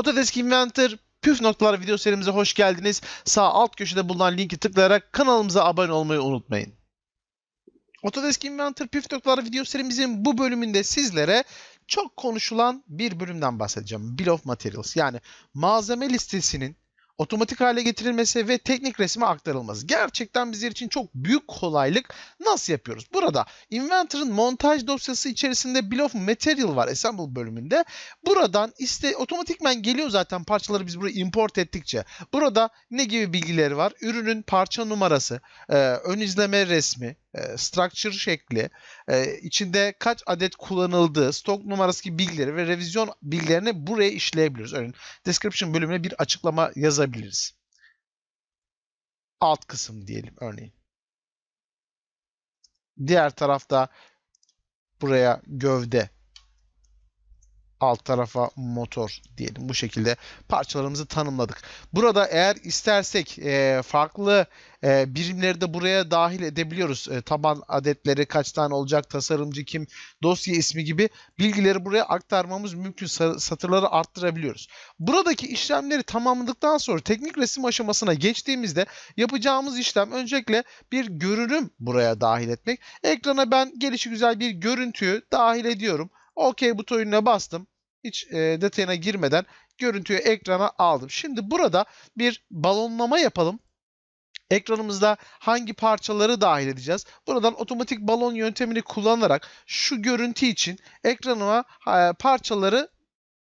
Autodesk Inventor püf noktalar video serimize hoş geldiniz. Sağ alt köşede bulunan linki tıklayarak kanalımıza abone olmayı unutmayın. Autodesk Inventor püf noktalar video serimizin bu bölümünde sizlere çok konuşulan bir bölümden bahsedeceğim. Bill of Materials yani malzeme listesinin otomatik hale getirilmesi ve teknik resme aktarılması. Gerçekten bizler için çok büyük kolaylık. Nasıl yapıyoruz? Burada Inventor'ın montaj dosyası içerisinde Bill of Material var Assemble bölümünde. Buradan iste otomatikmen geliyor zaten parçaları biz buraya import ettikçe. Burada ne gibi bilgileri var? Ürünün parça numarası, e, ön izleme resmi, e, structure şekli, e, içinde kaç adet kullanıldığı, stok numarası gibi bilgileri ve revizyon bilgilerini buraya işleyebiliriz. Örneğin description bölümüne bir açıklama yazabiliriz. Alt kısım diyelim örneğin. Diğer tarafta buraya gövde, alt tarafa motor diyelim. Bu şekilde parçalarımızı tanımladık. Burada eğer istersek e, farklı e, birimleri de buraya dahil edebiliyoruz. E, taban adetleri kaç tane olacak, tasarımcı kim, dosya ismi gibi bilgileri buraya aktarmamız mümkün. Sa- Satırları arttırabiliyoruz. Buradaki işlemleri tamamladıktan sonra teknik resim aşamasına geçtiğimizde yapacağımız işlem öncelikle bir görünüm buraya dahil etmek. Ekrana ben gelişi güzel bir görüntüyü dahil ediyorum. OK butonuna bastım. Hiç e, detayına girmeden görüntüyü ekrana aldım. Şimdi burada bir balonlama yapalım. Ekranımızda hangi parçaları dahil edeceğiz? Buradan otomatik balon yöntemini kullanarak şu görüntü için ekranıma e, parçaları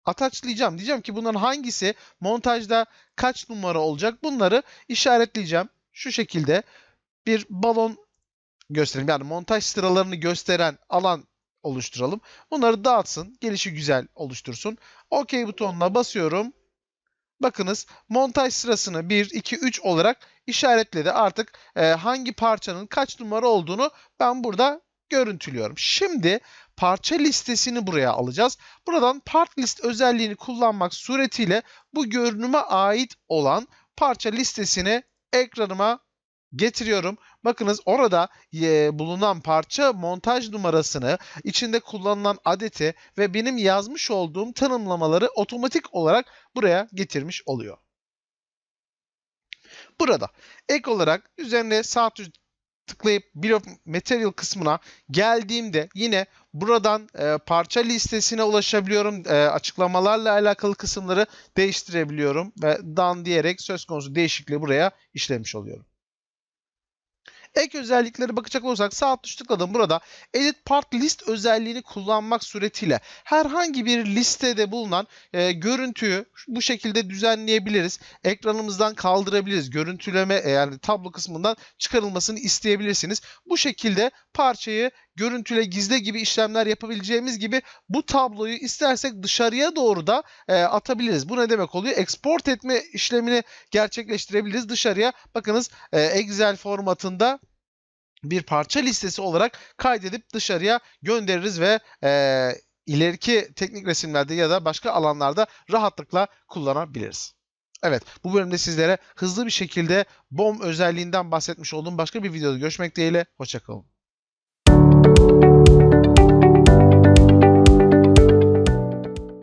ataçlayacağım. Diyeceğim ki bunların hangisi montajda kaç numara olacak? Bunları işaretleyeceğim. Şu şekilde bir balon göstereyim. Yani montaj sıralarını gösteren alan oluşturalım. Bunları dağıtsın. Gelişi güzel oluştursun. OK butonuna basıyorum. Bakınız montaj sırasını 1, 2, 3 olarak işaretledi. Artık e, hangi parçanın kaç numara olduğunu ben burada görüntülüyorum. Şimdi parça listesini buraya alacağız. Buradan part list özelliğini kullanmak suretiyle bu görünüme ait olan parça listesini ekranıma getiriyorum. Bakınız orada e, bulunan parça montaj numarasını, içinde kullanılan adeti ve benim yazmış olduğum tanımlamaları otomatik olarak buraya getirmiş oluyor. Burada ek olarak üzerine sağ tıklayıp Bill of Material kısmına geldiğimde yine buradan e, parça listesine ulaşabiliyorum. E, açıklamalarla alakalı kısımları değiştirebiliyorum ve done diyerek söz konusu değişikliği buraya işlemiş oluyorum. Ek özelliklere bakacak olursak sağ tuş tıkladım. Burada Edit Part List özelliğini kullanmak suretiyle herhangi bir listede bulunan e, görüntüyü bu şekilde düzenleyebiliriz. Ekranımızdan kaldırabiliriz. Görüntüleme e, yani tablo kısmından çıkarılmasını isteyebilirsiniz. Bu şekilde parçayı görüntüle gizle gibi işlemler yapabileceğimiz gibi bu tabloyu istersek dışarıya doğru da e, atabiliriz. Bu ne demek oluyor? Export etme işlemini gerçekleştirebiliriz. Dışarıya bakınız e, Excel formatında bir parça listesi olarak kaydedip dışarıya göndeririz ve e, ileriki teknik resimlerde ya da başka alanlarda rahatlıkla kullanabiliriz. Evet bu bölümde sizlere hızlı bir şekilde BOM özelliğinden bahsetmiş olduğum başka bir videoda görüşmek dileğiyle. Hoşçakalın.